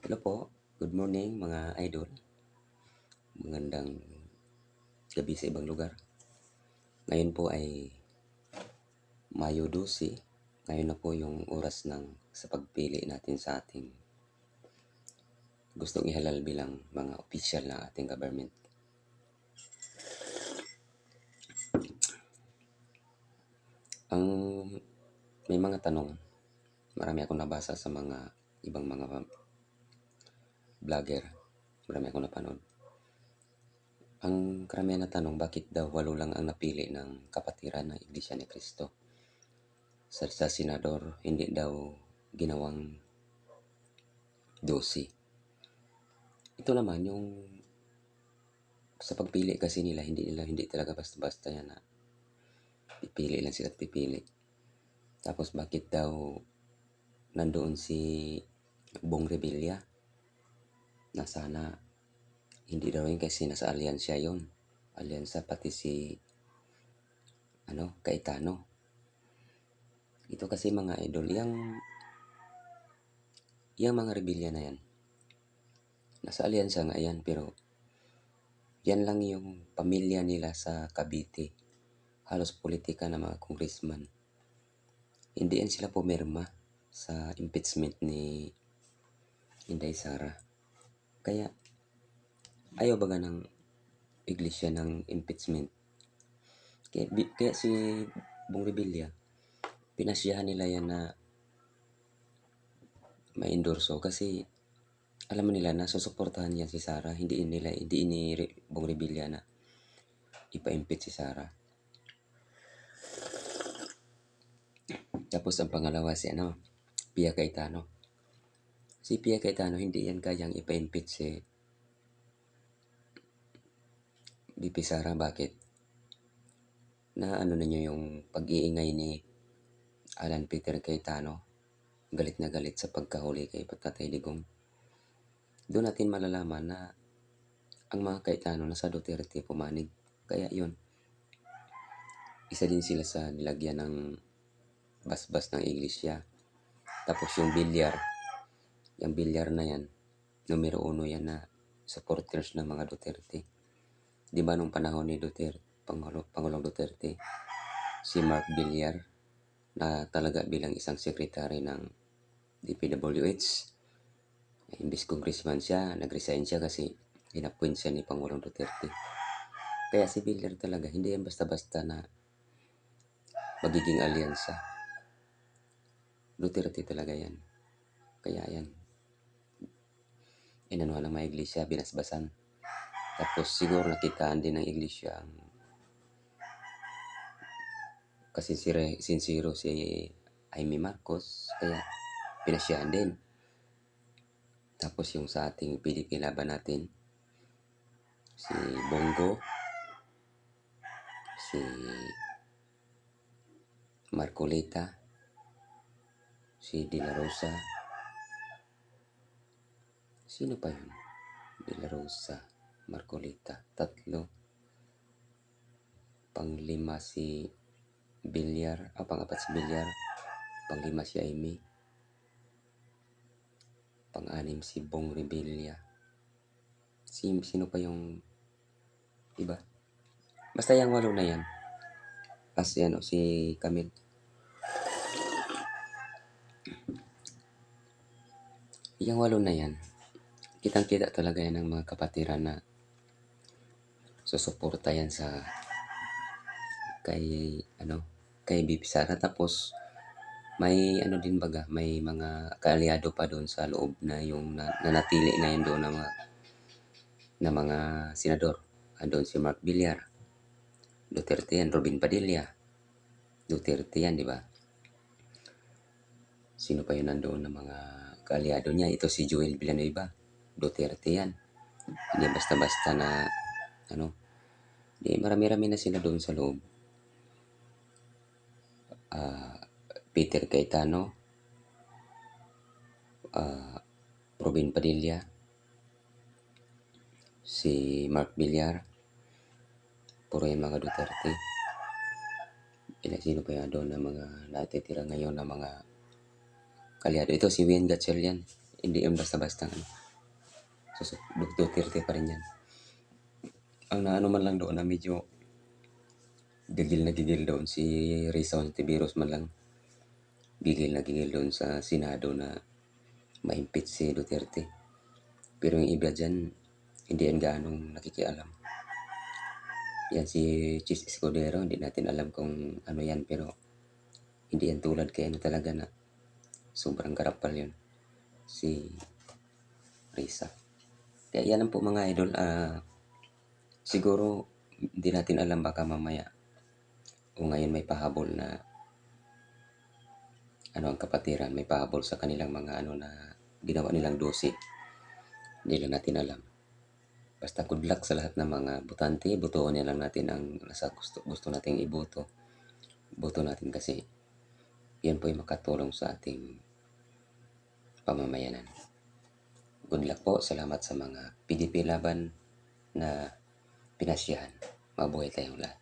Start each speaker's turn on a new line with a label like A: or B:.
A: Hello po, good morning mga idol. Magandang gabi sa ibang lugar. Ngayon po ay Mayo 12. Ngayon na po yung oras ng sa pagpili natin sa ating gustong ihalal bilang mga official ng ating government. Ang may mga tanong, marami akong nabasa sa mga ibang mga vlogger. Marami akong napanood. Ang karamihan na tanong, bakit daw walo lang ang napili ng kapatiran ng Iglesia ni Cristo? Sa, sa senador, hindi daw ginawang 12. Ito naman yung sa pagpili kasi nila, hindi nila, hindi talaga basta-basta yan na pipili lang sila at pipili. Tapos bakit daw nandoon si Bong Revilla na sana hindi daw yun kasi nasa alyansya yun. Alyansa pati si ano, Kaitano. Ito kasi mga idol, yung yung mga rebellion na yan. Nasa alyansa nga yan, pero yan lang yung pamilya nila sa Cavite. Halos politika na mga congressman. Hindi yan sila pumirma sa impeachment ni Inday Sara. Kaya, ayaw baga ng iglesia ng impeachment. Kaya, bi- kaya si Bong Revilla, pinasyahan nila yan na ma-endorso kasi alam mo nila na susuportahan niya si Sara. Hindi nila, hindi ni Re- Bong Revilla na ipa-impeach si Sara. Tapos ang pangalawa si ano, Pia Cayetano. Si Pia Cayetano, hindi yan kayang ipa-impeach si BP Sara. Bakit? Na ano ninyo yung pag-iingay ni Alan Peter Cayetano. Galit na galit sa pagkahuli kay Tatay Digong. Doon natin malalaman na ang mga Cayetano nasa Duterte pumanig. Kaya yun, isa din sila sa nilagyan ng basbas ng iglesia. Tapos yung bilyar, yung bilyar na yan, numero uno yan na supporters ng mga Duterte. Di ba nung panahon ni Duterte, Pangulo, Pangulong Duterte, si Mark Villar, na talaga bilang isang sekretary ng DPWH, imbis congressman siya, nag-resign siya kasi inappoint siya ni Pangulong Duterte. Kaya si Villar talaga, hindi yan basta-basta na magiging alyansa. Duterte talaga yan. Kaya yan. Inanuhan ng mga iglesia, binasbasan. Tapos siguro nakitaan din ng iglesia ang kasi sire, sincero si Amy Marcos, kaya pinasyahan din. Tapos yung sa ating PDP laban natin, si Bongo, si Marcolita, si De La Rosa, sino pa yun? De Rosa, Marcolita, tatlo. Panglima si Bilyar, ah, pangapat si Bilyar, panglima si Amy, pang-anim si Bong Revilla. Si, sino pa yung iba? Basta yung walo na yan. As yan, si Camille. Yung walo na yan, kitang-kita talaga yan ng mga kapatiran na susuporta yan sa kay ano kay BP tapos may ano din baga may mga kaalyado pa doon sa loob na yung na, nanatili na yun doon na mga na mga senador. Andun si Mark Villar Duterte yan Robin Padilla Duterte yan di ba? Sino pa yun nandoon na mga kaalyado niya? Ito si Joel Villanueva Duterte yan hindi basta-basta na ano di marami-rami na sila doon sa loob ah, Peter Cayetano, ah, Robin Padilla, si Mark Villar, puro yung mga Duterte. Ilan sino pa yan doon na mga natitira ngayon na mga kalyado. Ito si Wayne Gatchalian. Hindi yan basta-basta ano. So, Duterte pa rin yan. Ang naano man lang doon na medyo gigil na gigil doon si Risa Ontiveros man lang. Gigil na gigil doon sa Senado na ma-impeach si Duterte. Pero yung iba dyan, hindi yan ganong nakikialam. Yan si Chis Escudero, hindi natin alam kung ano yan pero hindi yan tulad kay ano talaga na sobrang karapal yun. Si Risa. Kaya yan po mga idol. ah siguro hindi natin alam baka mamaya o ngayon may pahabol na ano ang kapatiran, may pahabol sa kanilang mga ano na ginawa nilang dosi. Hindi lang natin alam. Basta good luck sa lahat ng mga botante. Botohan na lang natin ang nasa gusto, gusto nating iboto. Boto natin kasi yan po yung makatulong sa ating pamamayanan. Good luck po. Salamat sa mga PDP laban na pinasyahan. Mabuhay tayong lahat.